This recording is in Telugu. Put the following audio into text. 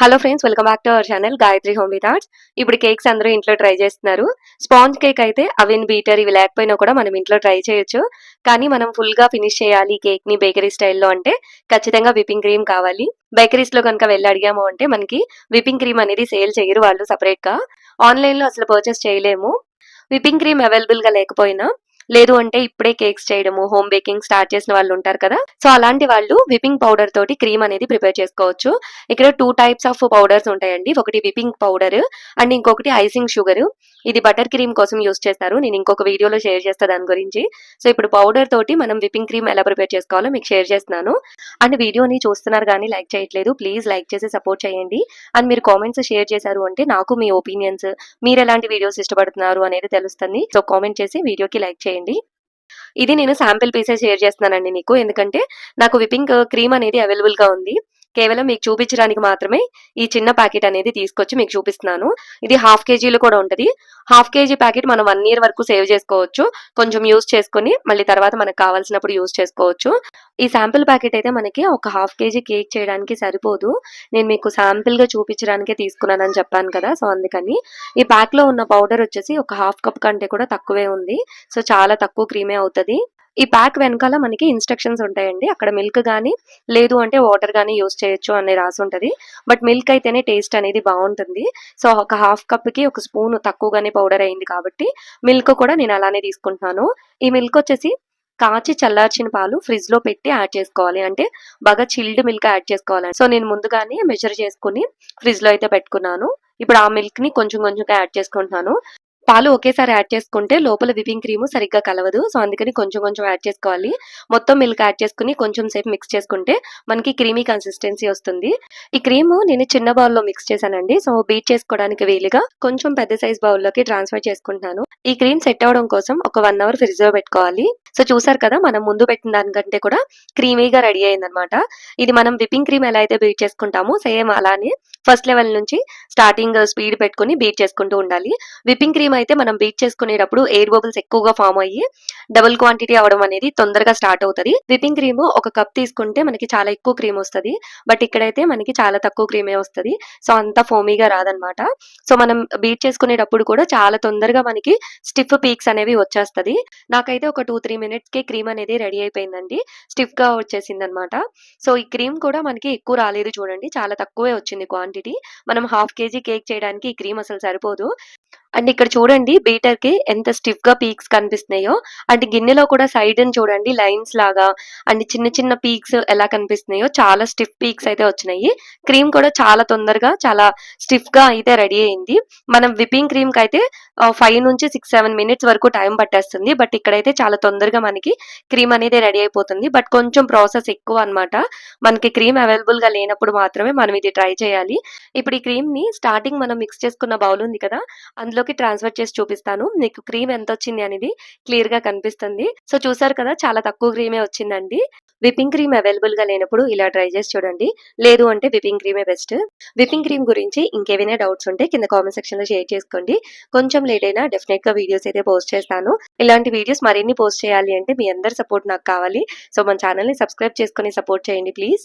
Hello friends welcome back to our channel Gayatri home thoughts ఇప్పుడు కేక్స్ అందరూ ఇంట్లో ట్రై చేస్తున్నారు. స్పాంజ్ కేక్ అయితే అవిన్ బీటర్ ఇవి లేకపోయినా కూడా మనం ఇంట్లో ట్రై చేయొచ్చు. కానీ మనం ఫుల్గా ఫినిష్ చేయాలి కేక్ని బేకరీ స్టైల్లో అంటే ఖచ్చితంగా విపింగ్ క్రీమ్ కావాలి. బేకరీస్లో కనుక వెళ్ళి అడిగాము అంటే మనకి విపింగ్ క్రీమ్ అనేది సేల్ చేయరు వాళ్ళు సపరేట్గా. ఆన్లైన్లో అసలు పర్చేస్ చేయలేము. విపింగ్ క్రీమ్ అవైలబుల్గా లేకపోయినా లేదు అంటే ఇప్పుడే కేక్స్ చేయడము హోమ్ బేకింగ్ స్టార్ట్ చేసిన వాళ్ళు ఉంటారు కదా. సో అలాంటి వాళ్ళు విపింగ్ పౌడర్ తోటి క్రీమ్ అనేది ప్రిపేర్ చేసుకోవచ్చు. ఇక్కడ టూ టైప్స్ ఆఫ్ పౌడర్స్ ఉంటాయండి. ఒకటి విపింగ్ పౌడర్ అండ్ ఇంకొకటి ఐసింగ్ షుగర్ ఇది బటర్ క్రీమ్ కోసం యూస్ చేస్తారు. నేను ఇంకొక వీడియోలో షేర్ చేస్తాను దాని గురించి. సో ఇప్పుడు పౌడర్ తోటి మనం విపింగ్ క్రీమ్ ఎలా ప్రిపేర్ చేసుకోవాలో మీకు షేర్ చేస్తున్నాను. అండ్ వీడియోని చూస్తున్నారు కానీ లైక్ చేయట్లేదు. ప్లీజ్ లైక్ చేసి సపోర్ట్ చేయండి. అండ్ మీరు కామెంట్స్ షేర్ చేశారు అంటే నాకు మీ ఒపీనియన్స్ మీరు ఎలాంటి వీడియోస్ ఇష్టపడుతున్నారు అనేది తెలుస్తుంది. సో కామెంట్ చేసి వీడియోకి లైక్ చేయండి. ఇది నేను శాంపిల్ పీసెస్ షేర్ చేస్తున్నానండి నీకు ఎందుకంటే నాకు విపింగ్ క్రీమ్ అనేది అవైలబుల్గా ఉంది. కేవలం మీకు చూపించడానికి మాత్రమే ఈ చిన్న ప్యాకెట్ అనేది తీసుకొచ్చి మీకు చూపిస్తున్నాను. ఇది హాఫ్ కేజీలు కూడా ఉంటుంది. హాఫ్ కేజీ ప్యాకెట్ మనం వన్ ఇయర్ వరకు సేవ్ చేసుకోవచ్చు. కొంచెం యూస్ చేసుకొని మళ్ళీ తర్వాత మనకు కావాల్సినప్పుడు యూస్ చేసుకోవచ్చు. ఈ శాంపిల్ ప్యాకెట్ అయితే మనకి ఒక హాఫ్ కేజీ కేక్ చేయడానికి సరిపోదు. నేను మీకు శాంపిల్గా చూపించడానికే తీసుకున్నానని చెప్పాను కదా సో అందుకని. ఈ ప్యాక్లో ఉన్న పౌడర్ వచ్చేసి ఒక హాఫ్ కప్ కంటే కూడా తక్కువే ఉంది. సో చాలా తక్కువ క్రీమే అవుతుంది. ఈ ప్యాక్ వెనకాల మనకి ఇన్స్ట్రక్షన్స్ ఉంటాయండి. అక్కడ మిల్క్ కానీ లేదు అంటే వాటర్ కానీ యూస్ చేయొచ్చు అని రాసి ఉంటుంది. బట్ మిల్క్ అయితేనే టేస్ట్ అనేది బాగుంటుంది. సో ఒక హాఫ్ కప్కి ఒక స్పూన్ తక్కువగానే పౌడర్ అయింది కాబట్టి మిల్క్ కూడా నేను అలానే తీసుకుంటున్నాను. ఈ మిల్క్ వచ్చేసి కాచి చల్లార్చిన పాలు ఫ్రిడ్జ్లో పెట్టి యాడ్ చేసుకోవాలి. అంటే బాగా చిల్డ్ మిల్క్ యాడ్ చేసుకోవాలి సో నేను ముందుగానే మెజర్ చేసుకుని ఫ్రిడ్జ్లో అయితే పెట్టుకున్నాను. ఇప్పుడు ఆ మిల్క్ని కొంచెం కొంచెంగా యాడ్ చేసుకుంటున్నాను. పాలు ఒకేసారి యాడ్ చేసుకుంటే లోపల విపింగ్ క్రీమ్ సరిగ్గా కలవదు. సో అందుకని కొంచెం కొంచెం యాడ్ చేసుకోవాలి. మొత్తం మిల్క్ యాడ్ చేసుకుని కొంచెం సేపు మిక్స్ చేసుకుంటే మనకి క్రీమీ కన్సిస్టెన్సీ వస్తుంది. ఈ క్రీమ్ నేను చిన్న బౌల్లో మిక్స్ చేశానండి. సో బీట్ చేసుకోవడానికి వీలుగా కొంచెం పెద్ద సైజ్ బౌల్లోకి ట్రాన్స్ఫర్ చేసుకుంటున్నాను. ఈ క్రీమ్ సెట్ అవడం కోసం ఒక వన్ అవర్ ఫ్రిడ్జ్లో పెట్టుకోవాలి. సో చూసారు కదా మనం ముందు పెట్టిన దానికంటే కూడా క్రీమీగా రెడీ అయిందనమాట ఇది మనం విపింగ్ క్రీమ్ ఎలా అయితే బీట్ చేసుకుంటామో సేమ్ అలానే ఫస్ట్ లెవెల్ నుంచి స్టార్టింగ్ స్పీడ్ పెట్టుకుని బీట్ చేసుకుంటూ ఉండాలి. విపింగ్ క్రీమ్ అయితే మనం బీట్ చేసుకునేటప్పుడు ఎయిర్ బబుల్స్ ఎక్కువగా ఫామ్ అయ్యి డబుల్ క్వాంటిటీ అవడం అనేది తొందరగా స్టార్ట్ అవుతుంది. విపింగ్ క్రీమ్ ఒక కప్ తీసుకుంటే మనకి చాలా ఎక్కువ క్రీమ్ వస్తుంది. బట్ ఇక్కడైతే మనకి చాలా తక్కువ క్రీమే వస్తుంది. సో అంత ఫోమీగా రాదనమాట సో మనం బీట్ చేసుకునేటప్పుడు కూడా చాలా తొందరగా మనకి స్టిఫ్ పీక్స్ అనేవి వచ్చేస్తది. నాకైతే ఒక టూ త్రీ మినిట్స్ కి క్రీమ్ అనేది రెడీ అయిపోయిందండి. స్టిఫ్గా వచ్చేసింది అనమాట సో ఈ క్రీమ్ కూడా మనకి ఎక్కువ రాలేదు చూడండి. చాలా తక్కువే వచ్చింది క్వాంటిటీ. మనం హాఫ్ కేజీ కేక్ చేయడానికి ఈ క్రీమ్ అసలు సరిపోదు. అండ్ ఇక్కడ చూడండి బీటర్కి ఎంత స్టిఫ్గా పీక్స్ కనిపిస్తున్నాయో. అండ్ గిన్నెలో కూడా సైడ్ చూడండి లైన్స్ లాగా. అండ్ చిన్న చిన్న పీక్స్ ఎలా కనిపిస్తున్నాయో చాలా స్టిఫ్ పీక్స్ అయితే వచ్చినాయి. క్రీమ్ కూడా చాలా తొందరగా చాలా స్టిఫ్గా అయితే రెడీ అయింది. మనం విపింగ్ క్రీమ్కి అయితే ఫైవ్ నుంచి సిక్స్ సెవెన్ మినిట్స్ వరకు టైం పట్టేస్తుంది. బట్ ఇక్కడైతే చాలా తొందరగా మనకి క్రీమ్ అనేది రెడీ అయిపోతుంది. బట్ కొంచెం ప్రాసెస్ ఎక్కువ అన్నమాట. మనకి క్రీమ్ అవైలబుల్గా లేనప్పుడు మాత్రమే మనం ఇది ట్రై చేయాలి. ఇప్పుడు ఈ క్రీమ్ని స్టార్టింగ్ మనం మిక్స్ చేసుకున్న బౌల్ ఉంది కదా అందులో అందులోకి ట్రాన్స్ఫర్ చేసి చూపిస్తాను. మీకు క్రీమ్ ఎంత వచ్చింది అనేది క్లియర్గా కనిపిస్తుంది. సో చూసారు కదా చాలా తక్కువ క్రీమే వచ్చిందండి. విపింగ్ క్రీమ్ అవైలబుల్గా లేనప్పుడు ఇలా ట్రై చేసి చూడండి. లేదు అంటే విపింగ్ క్రీమే బెస్ట్. విపింగ్ క్రీమ్ గురించి ఇంకేమైనా డౌట్స్ ఉంటే కింద కామెంట్ సెక్షన్లో షేర్ చేసుకోండి. కొంచెం లేట్ అయినా డెఫినెట్గా వీడియోస్ అయితే పోస్ట్ చేస్తాను. ఇలాంటి వీడియోస్ మరిన్ని పోస్ట్ చేయాలి అంటే మీ అందరి సపోర్ట్ నాకు కావాలి. సో మన ఛానల్ని సబ్స్క్రైబ్ చేసుకుని సపోర్ట్ చేయండి ప్లీజ్.